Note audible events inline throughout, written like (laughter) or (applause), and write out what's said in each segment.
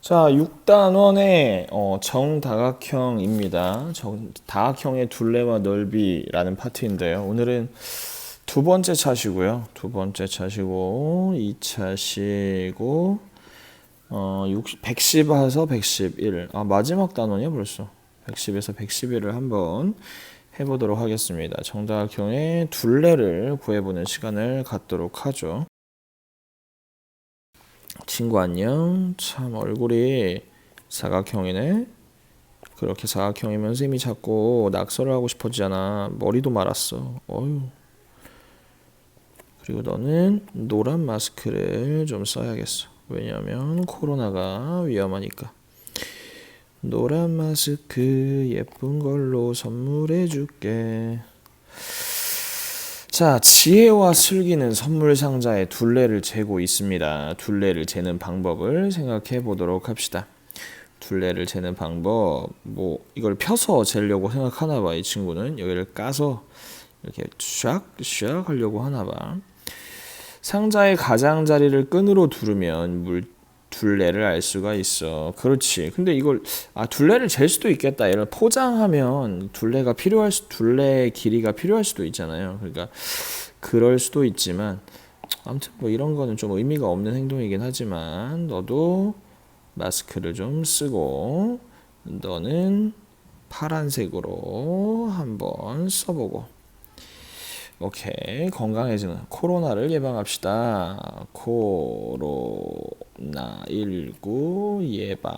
자, 6단원의 어, 정다각형입니다. 정, 다각형의 둘레와 넓이라는 파트인데요. 오늘은 두 번째 차시고요. 두 번째 차시고, 2차시고, 어, 60, 110에서 111. 아, 마지막 단원이야, 벌써. 110에서 111을 한번 해보도록 하겠습니다. 정다각형의 둘레를 구해보는 시간을 갖도록 하죠. 친구 안녕. 참 얼굴이 사각형이네. 그렇게 사각형이면 쌤이 자꾸 낙서를 하고 싶어지잖아. 머리도 말았어. 어휴. 그리고 너는 노란 마스크를 좀 써야겠어. 왜냐면 코로나가 위험하니까. 노란 마스크 예쁜 걸로 선물해 줄게. 자, 지혜와 슬기는 선물 상자에 둘레를 재고 있습니다. 둘레를 재는 방법을 생각해 보도록 합시다. 둘레를 재는 방법, 뭐 이걸 펴서 재려고 생각하나 봐. 이 친구는 여기를 까서 이렇게 샥샥 하려고 하나 봐. 상자의 가장자리를 끈으로 두르면 물 둘레를 알 수가 있어. 그렇지. 근데 이걸 아 둘레를 잴 수도 있겠다. 얘를 포장하면 둘레가 필요할 수 둘레 길이가 필요할 수도 있잖아요. 그러니까 그럴 수도 있지만 아무튼 뭐 이런 거는 좀 의미가 없는 행동이긴 하지만 너도 마스크를 좀 쓰고 너는 파란색으로 한번 써보고 오케이 건강해지는 코로나를 예방합시다. 코로나 19 예방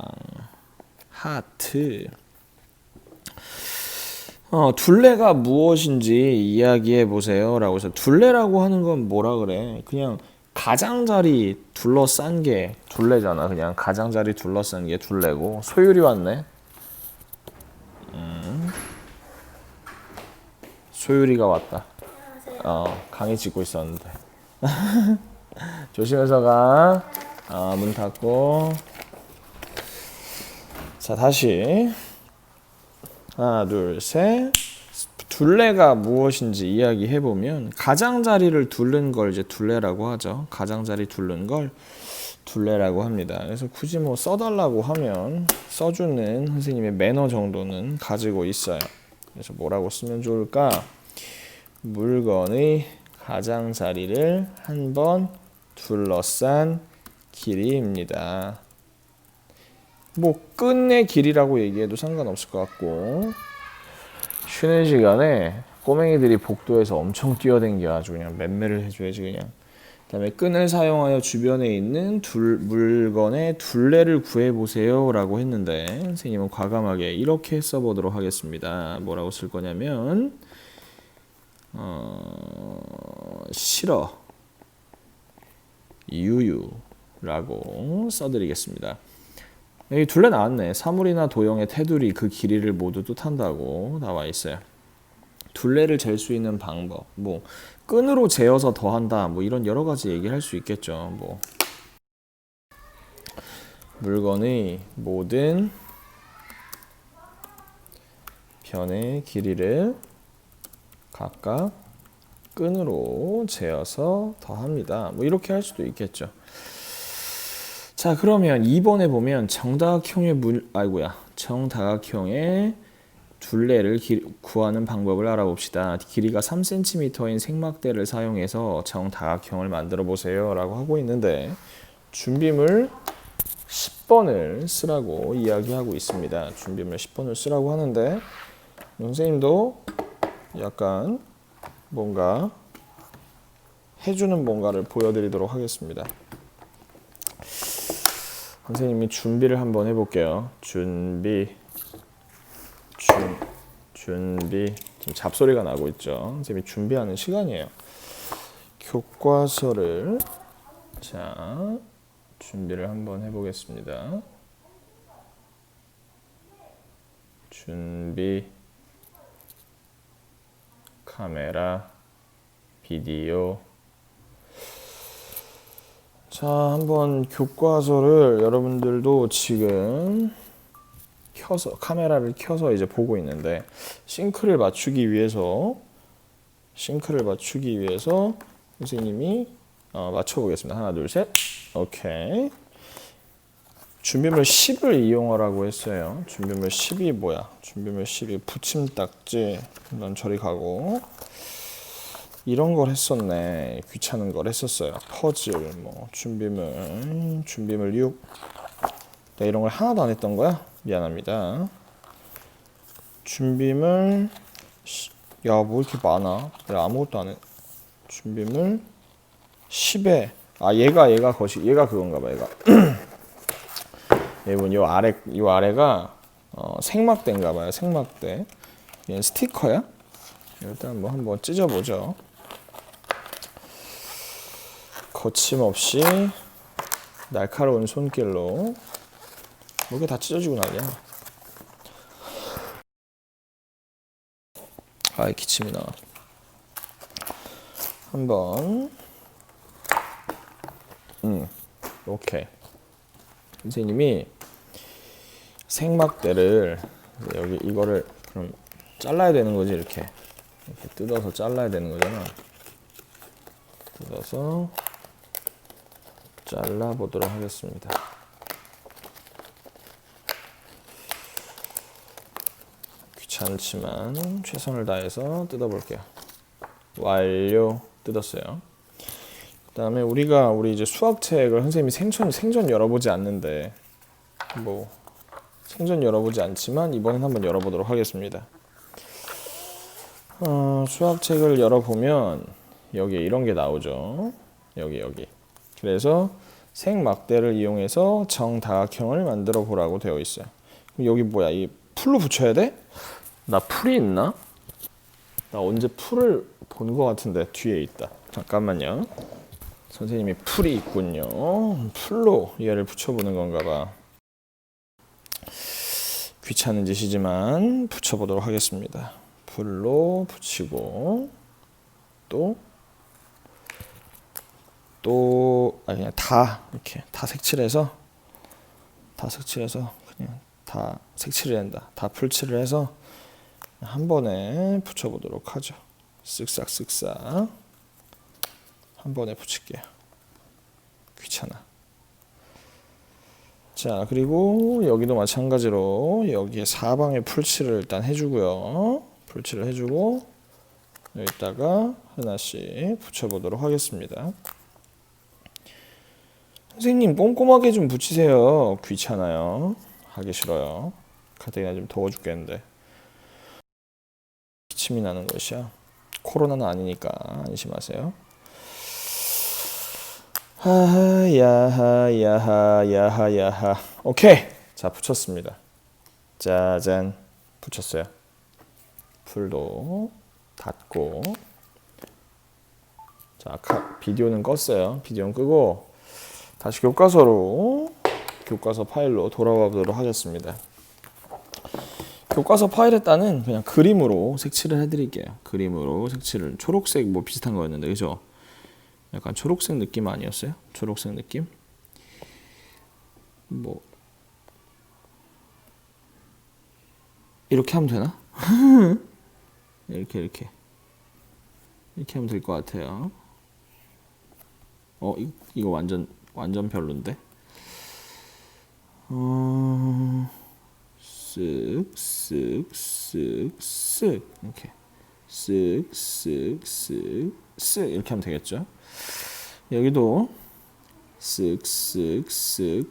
하트. 어, 둘레가 무엇인지 이야기해 보세요라고 해서 둘레라고 하는 건 뭐라 그래? 그냥 가장자리 둘러싼 게 둘레잖아. 그냥 가장자리 둘러싼 게 둘레고 소율이 왔네. 음. 소율이가 왔다. 어, 강의 찍고 있었는데. (laughs) 조심해서 가. 어, 문 닫고. 자, 다시. 하나, 둘, 셋. 둘레가 무엇인지 이야기해 보면 가장자리를 둘른 걸 이제 둘레라고 하죠. 가장자리 둘른 걸 둘레라고 합니다. 그래서 굳이 뭐 써달라고 하면 써주는 선생님의 매너 정도는 가지고 있어요. 그래서 뭐라고 쓰면 좋을까? 물건의 가장자리를 한 번 둘러싼 길이입니다. 뭐 끈의 길이라고 얘기해도 상관없을 것 같고 쉬는 시간에 꼬맹이들이 복도에서 엄청 뛰어댕겨 아주 그냥 맴매를 해줘야지 그냥 그다음에 끈을 사용하여 주변에 있는 둘, 물건의 둘레를 구해보세요 라고 했는데 선생님은 과감하게 이렇게 써보도록 하겠습니다 뭐라고 쓸 거냐면 어, 싫어 유유라고 써드리겠습니다. 여기 둘레 나왔네. 사물이나 도형의 테두리 그 길이를 모두 뜻한다고 나와 있어요. 둘레를 잴 수 있는 방법, 뭐 끈으로 재어서 더한다, 뭐 이런 여러 가지 얘기를 할수 있겠죠. 뭐 물건의 모든 변의 길이를 각각 끈으로 재어서 더합니다. 뭐 이렇게 할 수도 있겠죠. 자 그러면 2번에 보면 정다각형의 물 아이고야 정다각형의 둘레를 기, 구하는 방법을 알아봅시다. 길이가 3cm인 생막대를 사용해서 정다각형을 만들어 보세요 라고 하고 있는데 준비물 10번을 쓰라고 이야기하고 있습니다. 준비물 10번을 쓰라고 하는데 선생님도 약간 뭔가 해주는 뭔가를 보여드리도록 하겠습니다. 선생님이 준비를 한번 해볼게요. 준비, 준, 준비. 지금 잡소리가 나고 있죠. 선생님이 준비하는 시간이에요. 교과서를 자 준비를 한번 해보겠습니다. 준비. 카메라, 비디오. 자, 한번 교과서를 여러분들도 지금 켜서 카메라를 켜서 이제 보고 있는데 싱크를 맞추기 위해서 싱크를 맞추기 위해서 선생님이 어, 맞춰 보겠습니다. 하나, 둘, 셋. 오케이. 준비물 10을 이용하라고 했어요. 준비물 10이 뭐야? 준비물 10이 붙임딱지. 넌 저리 가고. 이런 걸 했었네. 귀찮은 걸 했었어요. 퍼즐, 뭐 준비물, 준비물 6. 내가 이런 걸 하나도 안 했던 거야? 미안합니다. 준비물 야, 뭐 이렇게 많아? 내가 아무것도 안 해. 준비물 10에 아, 얘가 얘가 거시 얘가 그건가 봐, 얘가. (clears throat) 여러분 요 아래 요 아래가 어, 생막대인가 봐요. 생막대. 얘는 스티커야? 일단 뭐 한번 찢어 보죠. 거침없이 날카로운 손길로 목에 다 찢어지고 난리야. 아이 기침이 나. 한번 음 오케이 선생님이 생막대를 여기 이거를 그럼 잘라야 되는 거지 이렇게. 이렇게 뜯어서 잘라야 되는 거잖아. 뜯어서 잘라 보도록 하겠습니다. 귀찮지만 최선을 다해서 뜯어 볼게요. 완료. 뜯었어요. 그 다음에 우리가 우리 이제 수학책을 선생님이 생전 생전 열어보지 않는데 뭐 생전 열어보지 않지만 이번엔 한번 열어보도록 하겠습니다. 어, 수학책을 열어보면 여기에 이런 게 나오죠. 여기 여기. 그래서 생막대를 이용해서 정다각형을 만들어 보라고 되어 있어요. 여기 뭐야? 이 풀로 붙여야 돼? 나 풀이 있나? 나 언제 풀을 본 것 같은데 뒤에 있다. 잠깐만요. 선생님이 풀이 있군요. 풀로 얘를 붙여보는 건가 봐. 귀찮은 짓이지만 붙여보도록 하겠습니다. 풀로 붙이고 또 또, 아, 그냥 다, 이렇게, 다 색칠해서, 다 색칠해서, 그냥 다 색칠을 한다. 다 풀칠을 해서, 한 번에 붙여보도록 하죠. 쓱싹, 쓱싹. 한 번에 붙일게요. 귀찮아. 자, 그리고 여기도 마찬가지로 여기에 사방에 풀칠을 일단 해주고요. 풀칠을 해주고 여기다가 하나씩 붙여보도록 하겠습니다. 선생님 꼼꼼하게 좀 붙이세요. 귀찮아요. 하기 싫어요. 가뜩이나 좀 더워 죽겠는데. 기침이 나는 것이야. 코로나는 아니니까 안심하세요. 하하 야하 야하 야하 야하. 오케이. 자 붙였습니다. 짜잔. 붙였어요. 풀도 닫고. 자 아까 비디오는 껐어요. 비디오는 끄고 다시 교과서로 교과서 파일로 돌아가 보도록 하겠습니다. 교과서 파일에다는 그냥 그림으로 색칠을 해드릴게요. 그림으로 색칠을 초록색 뭐 비슷한 거였는데 그죠 약간 초록색 느낌 아니었어요? 초록색 느낌? 뭐 이렇게 하면 되나? (laughs) 이렇게 이렇게 이렇게 하면 될 것 같아요. 어 이, 이거 완전 완전 별론데. 어, 쓱쓱쓱쓱 이렇게 쓱 쓱 쓱 쓱 이렇게 하면 되겠죠? 여기도 쓱쓱쓱 쓱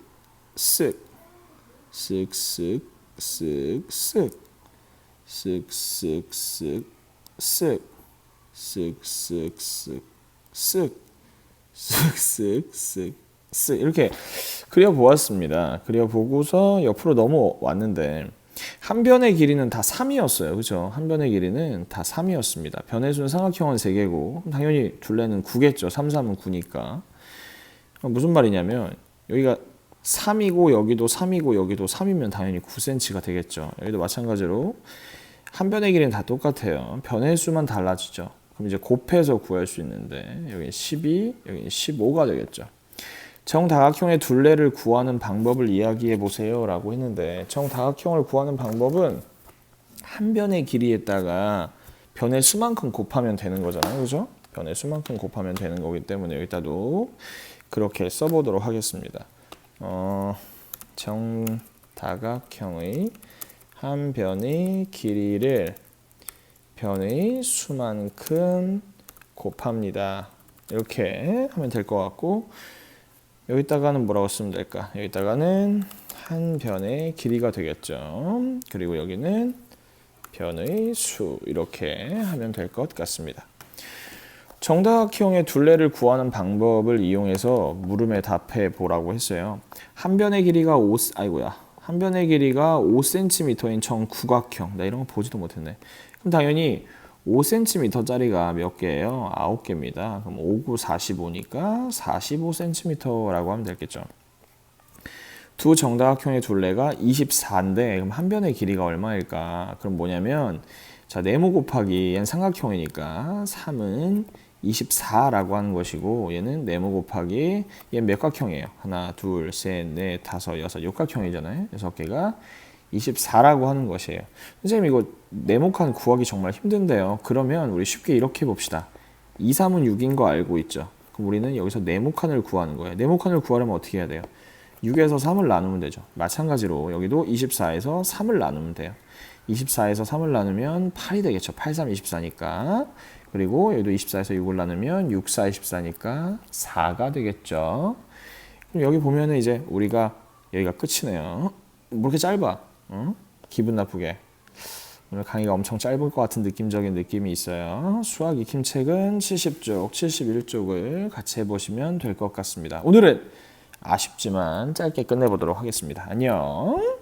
쓱 쓱 쓱 쓱 쓱 쓱 쓱 쓱 쓱 쓱 쓱 쓱 쓱 쓱 쓱 쓱 이렇게 그려 보았습니다. 그려 보고서 옆으로 넘어왔는데 한 변의 길이는 다 3이었어요. 그죠? 한 변의 길이는 다 3이었습니다. 변의 수는 삼각형은 3개고 당연히 둘레는 9겠죠. 3, 3은 9니까. 무슨 말이냐면 여기가 3이고 여기도 3이고 여기도 3이면 당연히 9cm가 되겠죠. 여기도 마찬가지로 한 변의 길이는 다 똑같아요. 변의 수만 달라지죠. 그럼 이제 곱해서 구할 수 있는데 여기 12, 여기 15가 되겠죠. 정다각형의 둘레를 구하는 방법을 이야기해 보세요 라고 했는데 정다각형을 구하는 방법은 한 변의 길이에다가 변의 수만큼 곱하면 되는 거잖아요. 그죠? 변의 수만큼 곱하면 되는 거기 때문에 여기다도 그렇게 써보도록 하겠습니다. 어, 정다각형의 한 변의 길이를 변의 수만큼 곱합니다. 이렇게 하면 될 것 같고 여기다가는 뭐라고 쓰면 될까? 여기다가는 한 변의 길이가 되겠죠. 그리고 여기는 변의 수 이렇게 하면 될 것 같습니다. 정다각형의 둘레를 구하는 방법을 이용해서 물음에 답해 보라고 했어요. 한 변의 길이가 5 아이고야. 한 변의 길이가 5cm인 정구각형. 나 이런 거 보지도 못했네. 그럼 당연히 5cm짜리가 몇 개예요? 9개입니다. 그럼 5, 9, 45니까 45cm라고 하면 되겠죠. 두 정다각형의 둘레가 24인데 그럼 한 변의 길이가 얼마일까? 그럼 뭐냐면 자 네모 곱하기 얘는 삼각형이니까 3은 24라고 하는 것이고 얘는 네모 곱하기 얘는 몇 각형이에요? 하나, 둘, 셋, 넷, 다섯, 여섯, 육각형이잖아요. 여섯 개가 24라고 하는 것이에요. 선생님 이거 네모칸 구하기 정말 힘든데요. 그러면 우리 쉽게 이렇게 봅시다. 2, 3은 6인 거 알고 있죠. 그럼 우리는 여기서 네모칸을 구하는 거예요. 네모칸을 구하려면 어떻게 해야 돼요? 6에서 3을 나누면 되죠. 마찬가지로 여기도 24에서 3을 나누면 돼요. 24에서 3을 나누면 8이 되겠죠. 8, 3, 24니까. 그리고 여기도 24에서 6을 나누면 6, 4, 24니까 4가 되겠죠. 그럼 여기 보면은 이제 우리가 여기가 끝이네요. 뭐 이렇게 짧아? 어? 기분 나쁘게. 오늘 강의가 엄청 짧을 것 같은 느낌적인 느낌이 있어요. 수학 익힘책은 70쪽, 71쪽을 같이 해보시면 될 것 같습니다. 오늘은 아쉽지만 짧게 끝내보도록 하겠습니다. 안녕.